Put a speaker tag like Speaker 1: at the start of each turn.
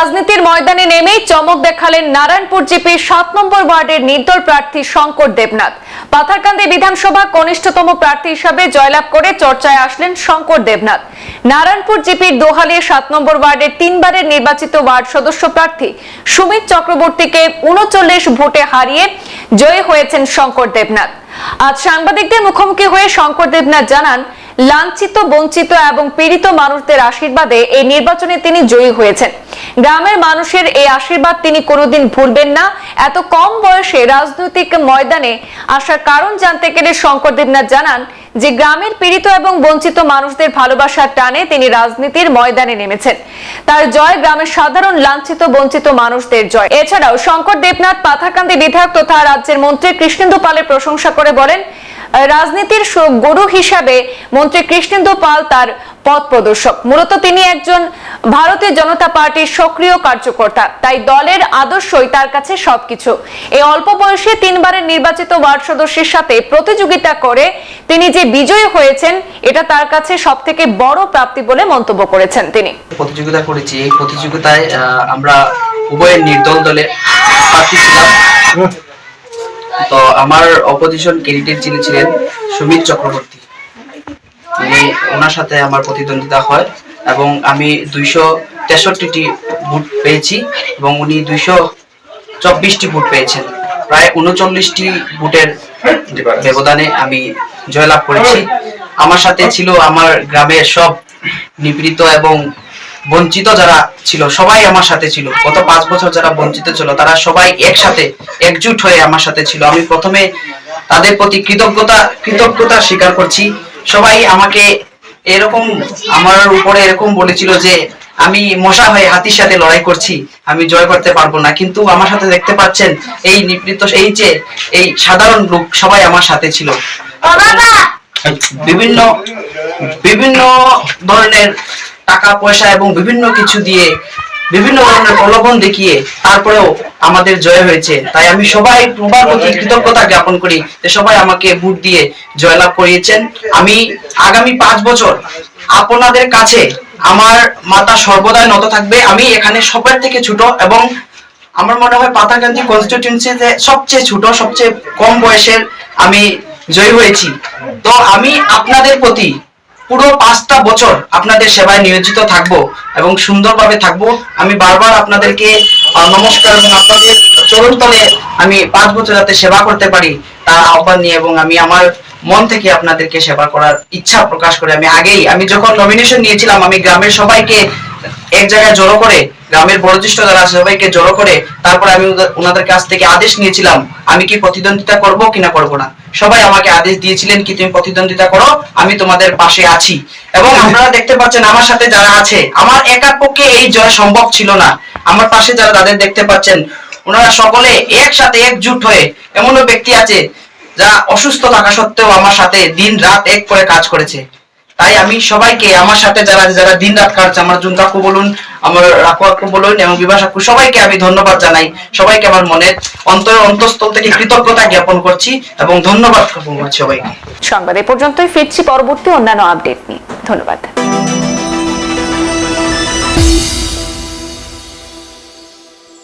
Speaker 1: রাজনীতির ময়দানে নেমেই চমক দেখালেন নারায়ণপুর জিপির সাত নম্বর ওয়ার্ডের নির্দল প্রার্থী শঙ্কর দেবনাথ। পাথারকান্দি বিধানসভা কনিষ্ঠতম প্রার্থী হিসাবে জয়লাভ করে চর্চায় আসলেন শঙ্কর দেবনাথ। নারায়ণপুর জিপির দোহালিয়া সাত নম্বর ওয়ার্ডের তিনবারের নির্বাচিত ওয়ার্ড সদস্য প্রার্থী সুমিত চক্রবর্তীকে উনচল্লিশ ভোটে হারিয়ে জয়ী হয়েছেন শঙ্কর দেবনাথ। আজ সাংবাদিকদের মুখোমুখি হয়ে শঙ্কর দেবনাথ জানান, লাঞ্ছিত, বঞ্চিত এবং পীড়িত মানুষদের আশীর্বাদে এই নির্বাচনে তিনি জয়ী হয়েছেন। গ্রামের মানুষের এই আশীর্বাদ তিনি কোনোদিন ভুলবেন না। এত কম বয়সে রাজনৈতিক ময়দানে আসার কারণ জানতে গেলে শঙ্কর দেবনাথ জানান যে গ্রামের পীড়িত এবং বঞ্চিত মানুষদের ভালোবাসার টানে তিনি রাজনীতির ময়দানে নেমেছেন। তার জয় গ্রামের সাধারণ লাঞ্ছিত বঞ্চিত মানুষদের জয়। এছাড়াও শঙ্কর দেবনাথ পাথাকান্দি বিধায়ক তথা রাজ্যের মন্ত্রী কৃষ্ণেন্দু পালের প্রশংসা করে বলেন, রাজনীতির গুরু হিসাবে মন্ত্রী কৃষ্ণেন্দু পাল তার পথ প্রদর্শক। মূলত তিনি একজন ভারতীয় জনতা পার্টির সক্রিয় কার্যকর্তা। তাই দলের আদর্শই তার কাছে সবকিছু। এই অল্প বয়সে তিনবারের নির্বাচিত ওয়ার্ড সদস্যের সাথে প্রতিযোগিতা করে তিনি যে বিজয়ী হয়েছেন, এটা তার কাছে সব থেকে বড় প্রাপ্তি বলে মন্তব্য করেছেন তিনি।
Speaker 2: প্রতিযোগিতা করেছি। এই প্রতিযোগিতায় আমরা উভয়ের নির্দল দলে প্রার্থী ছিলাম। তো আমার অপোজিশন ক্যান্ডিডেট যিনি ছিলেন, সুমিত চক্রবর্তী। তিনি ওনার সাথে আমার প্রতিদ্বন্দ্বিতা হয়। এবং আমি দুইশো তেষট্টিটি ভোট পেয়েছি এবং উনি দুইশো চব্বিশটি ভোট পেয়েছেন। প্রায় উনচল্লিশটি ভোটের ব্যবধানে আমি জয়লাভ করেছি। আমার সাথে ছিল আমার গ্রামের সব নিপীড়িত এবং বঞ্চিত যারা ছিল, সবাই আমার সাথে ছিল। গত পাঁচ বছর যারা বঞ্চিত ছিল, তারা সবাই একসাথে একজুট হয়ে আমার সাথে ছিল। আমি প্রথমে তাদের প্রতি কৃতজ্ঞতা কৃতজ্ঞতা স্বীকার করছি। সবাই আমাকে এরকম আমার উপরে এরকম বলেছিল যে আমি মশা হয়ে হাতির সাথে লড়াই করছি আমি জয় করতে পারব না। কিন্তু আমার সাথে দেখতে পাচ্ছেন এই নিপৃত এই যে এই সাধারণ লোক সবাই আমার সাথে ছিল। বিভিন্ন বিভিন্ন ধরনের টাকা পয়সা এবং বিভিন্ন কিছু দিয়ে বিভিন্ন ধরনের প্রলোভন দেখিয়ে তারপরেও আমাদের জয় হয়েছে। তাই আমি সবাই সবার প্রতি কৃতজ্ঞতা জ্ঞাপন করি যে সবাই আমাকে ভোট দিয়ে জয়লাভ করিয়েছেন। আমি আগামী পাঁচ বছর আপনাদের কাছে আমার মাথা সর্বদাই নত থাকবে। আমি এখানে সবার থেকে ছোট এবং আমার মনে হয় পাতাকান্দি কনস্টিটিউন্সিতে সবচেয়ে ছোট, সবচেয়ে কম বয়সের আমি জয়ী হয়েছি। তো আমি আপনাদের প্রতি পুরো পাঁচটা বছর আপনাদের সেবায় নিয়োজিত থাকব এবং সুন্দরভাবে থাকব। আমি বারবার আপনাদেরকে নমস্কার এবং আপনাদের চরণ তলে আমি পাঁচ বছর যাতে সেবা করতে পারি তার আহ্বান নিয়ে এবং আমি আমার মন থেকে আপনাদেরকে সেবা করার ইচ্ছা প্রকাশ করে। আমি আগেই, আমি যখন নমিনেশন নিয়েছিলাম, আমি গ্রামের সবাইকে এক জায়গায় জড়ো করে গ্রামের বয়োজ্যেষ্ঠ যারা আছে সবাইকে জড়ো করে, তারপরে আমি ওনাদের কাছ থেকে আদেশ নিয়েছিলাম, আমি কি প্রতিদ্বন্দ্বিতা করব কিনা করব না। সবাই আমাকে আদেশ দিয়েছিলেন কি তুমি প্রতিদ্বন্দ্বিতা করো, আমি তোমাদের পাশে আছি। এবং আপনারা দেখতে পাচ্ছেন আমার সাথে যারা আছে, আমার একার পক্ষে এই জয় সম্ভব ছিল না। আমার পাশে যারা, তাদের দেখতে পাচ্ছেন, ওনারা সকলে একসাথে একজুট হয়ে এমনও ব্যক্তি আছে, যা অসুস্থ থাকা সত্ত্বেও আমার সাথে দিন রাত এক করে কাজ করেছে। তাই আমি সবাইকে, আমার সাথে যারা যারা দিন রাত কাটছে, আমার জুন কাকু বলুন, আমার রাকু আকু বলুন এবং কাকু সবাইকে আমি ধন্যবাদ জানাই। সবাইকে আমার মনে অন্তর, অন্তঃস্থল থেকে কৃতজ্ঞতা জ্ঞাপন করছি এবং ধন্যবাদ সবাইকে।
Speaker 1: সংবাদ এ পর্যন্তই, ফিরছি পরবর্তী অন্যান্য আপডেট নিয়ে। ধন্যবাদ।